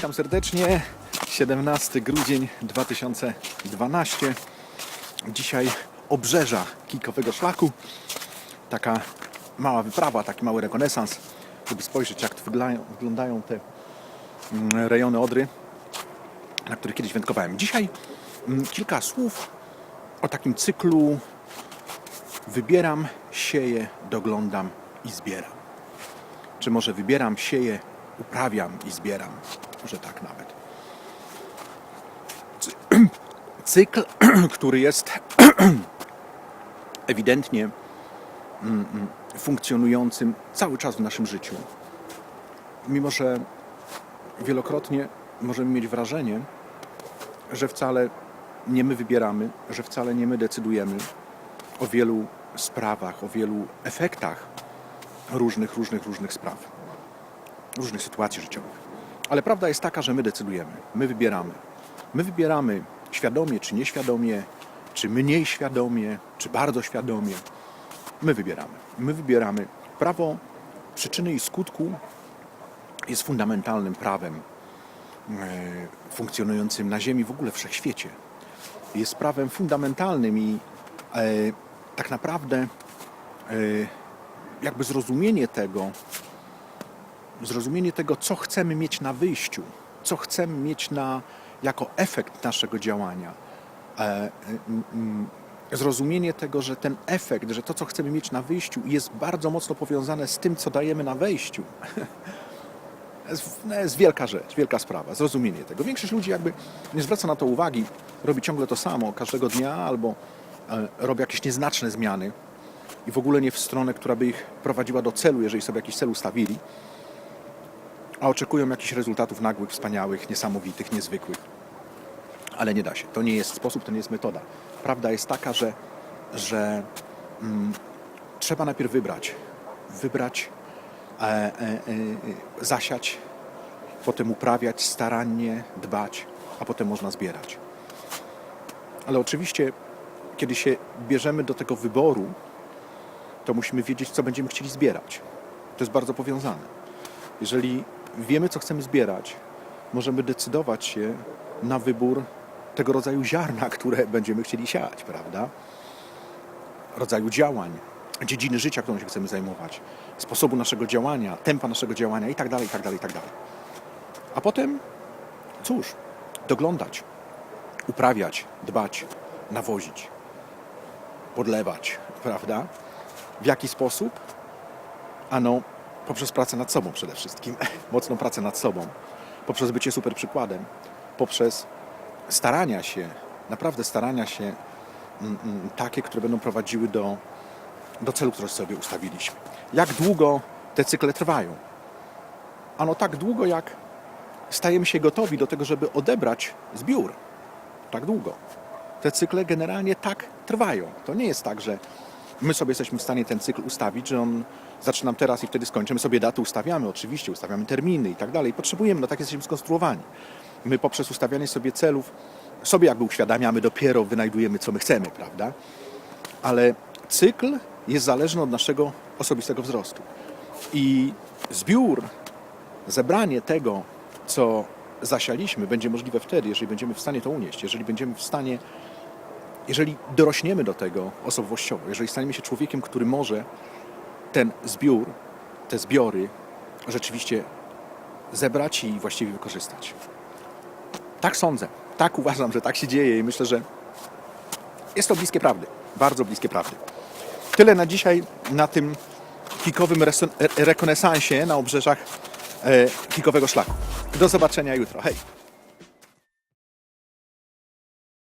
Witam serdecznie. 17 grudzień 2012. Dzisiaj obrzeża kijkowego szlaku. Taka mała wyprawa, taki mały rekonesans, żeby spojrzeć jak wyglądają, te mm, rejony Odry, na których kiedyś wędkowałem. Dzisiaj mm, kilka słów o takim cyklu wybieram, sieję, doglądam i zbieram. Czy może wybieram, sieję, uprawiam i zbieram. Może tak nawet. Cy- Cykl, który jest ewidentnie mm, mm, funkcjonującym cały czas w naszym życiu. Mimo, że wielokrotnie możemy mieć wrażenie, że wcale nie my wybieramy, że wcale nie my decydujemy o wielu sprawach, o wielu efektach różnych, różnych, różnych spraw, różnych sytuacji życiowych. Ale prawda jest taka, że my decydujemy, my wybieramy. My wybieramy świadomie czy nieświadomie, czy mniej świadomie, czy bardzo świadomie. My wybieramy. My wybieramy. Prawo przyczyny i skutku jest fundamentalnym prawem e, funkcjonującym na Ziemi, w ogóle wszechświecie. Jest prawem fundamentalnym i e, tak naprawdę e, jakby zrozumienie tego, zrozumienie tego, co chcemy mieć na wyjściu, co chcemy mieć na, jako efekt naszego działania. E, e, Zrozumienie tego, że ten efekt, że to, co chcemy mieć na wyjściu, jest bardzo mocno powiązane z tym, co dajemy na wejściu. jest, no, jest wielka rzecz, wielka sprawa, zrozumienie tego. Większość ludzi jakby nie zwraca na to uwagi, robi ciągle to samo każdego dnia albo e, robi jakieś nieznaczne zmiany i w ogóle nie w stronę, która by ich prowadziła do celu, jeżeli sobie jakiś cel ustawili, a oczekują jakichś rezultatów nagłych, wspaniałych, niesamowitych, niezwykłych. Ale nie da się. To nie jest sposób, to nie jest metoda. Prawda jest taka, że, że mm, trzeba najpierw wybrać. Wybrać, e, e, e, zasiać, potem uprawiać, starannie dbać, a potem można zbierać. Ale oczywiście, kiedy się bierzemy do tego wyboru, to musimy wiedzieć, co będziemy chcieli zbierać. To jest bardzo powiązane. Jeżeli wiemy, co chcemy zbierać, możemy decydować się na wybór tego rodzaju ziarna, które będziemy chcieli siać, prawda? Rodzaju działań, dziedziny życia, którą się chcemy zajmować, sposobu naszego działania, tempa naszego działania i tak dalej, i tak dalej, i tak dalej. A potem, cóż, doglądać, uprawiać, dbać, nawozić, podlewać, prawda? W jaki sposób? Ano, poprzez pracę nad sobą przede wszystkim, mocną pracę nad sobą, poprzez bycie super przykładem, poprzez starania się, naprawdę starania się mm, mm, takie, które będą prowadziły do, do celu, który sobie ustawiliśmy. Jak długo te cykle trwają? Ano tak długo, jak stajemy się gotowi do tego, żeby odebrać zbiór. Tak długo. Te cykle generalnie tak trwają. To nie jest tak, że my sobie jesteśmy w stanie ten cykl ustawić, że on zaczynam teraz i wtedy skończymy sobie daty, ustawiamy oczywiście, ustawiamy terminy i tak dalej. Potrzebujemy, no tak jesteśmy skonstruowani. My poprzez ustawianie sobie celów, sobie jakby uświadamiamy, dopiero wynajdujemy, co my chcemy, prawda? Ale cykl jest zależny od naszego osobistego wzrostu. I zbiór, zebranie tego, co zasialiśmy, będzie możliwe wtedy, jeżeli będziemy w stanie to unieść, jeżeli będziemy w stanie jeżeli dorośniemy do tego osobowościowo, jeżeli staniemy się człowiekiem, który może ten zbiór, te zbiory rzeczywiście zebrać i właściwie wykorzystać. Tak sądzę, tak uważam, że tak się dzieje i myślę, że jest to bliskie prawdy, bardzo bliskie prawdy. Tyle na dzisiaj na tym kikowym rekonesansie na obrzeżach e, kikowego szlaku. Do zobaczenia jutro. Hej!